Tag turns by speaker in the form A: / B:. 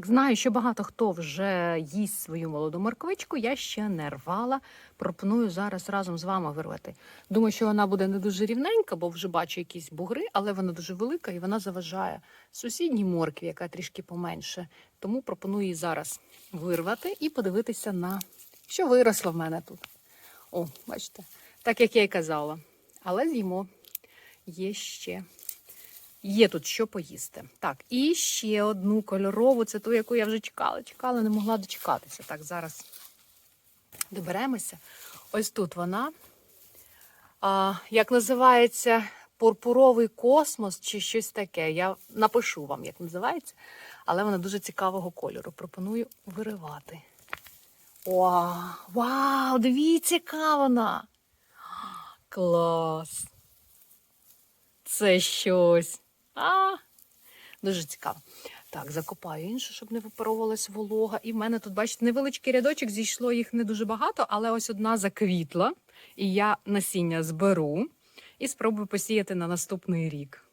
A: Так, знаю, що багато хто вже їсть свою молоду морквичку. Я ще не рвала. Пропоную зараз разом з вами вирвати. Думаю, що вона буде не дуже рівненька, бо вже бачу якісь бугри, але вона дуже велика і вона заважає сусідній моркві, яка трішки поменше. Тому пропоную її зараз вирвати і подивитися на що виросло в мене тут. О, бачите, так як я й казала. Але з'їмо. Є ще. Є тут що поїсти. Так, і ще одну кольорову, це ту, яку я вже чекала. Чекала, не могла дочекатися. Так, зараз доберемося. Ось тут вона. А, як називається пурпуровий космос чи щось таке. Я напишу вам, як називається, але вона дуже цікавого кольору. Пропоную виривати. Вау, вау, дивіться, яка вона! Клас! Це щось. А, дуже цікаво. Так, закопаю іншу, щоб не випаровувалась волога. І в мене тут, бачите, невеличкий рядочок, зійшло їх не дуже багато, але ось одна заквітла. І я насіння зберу і спробую посіяти на наступний рік.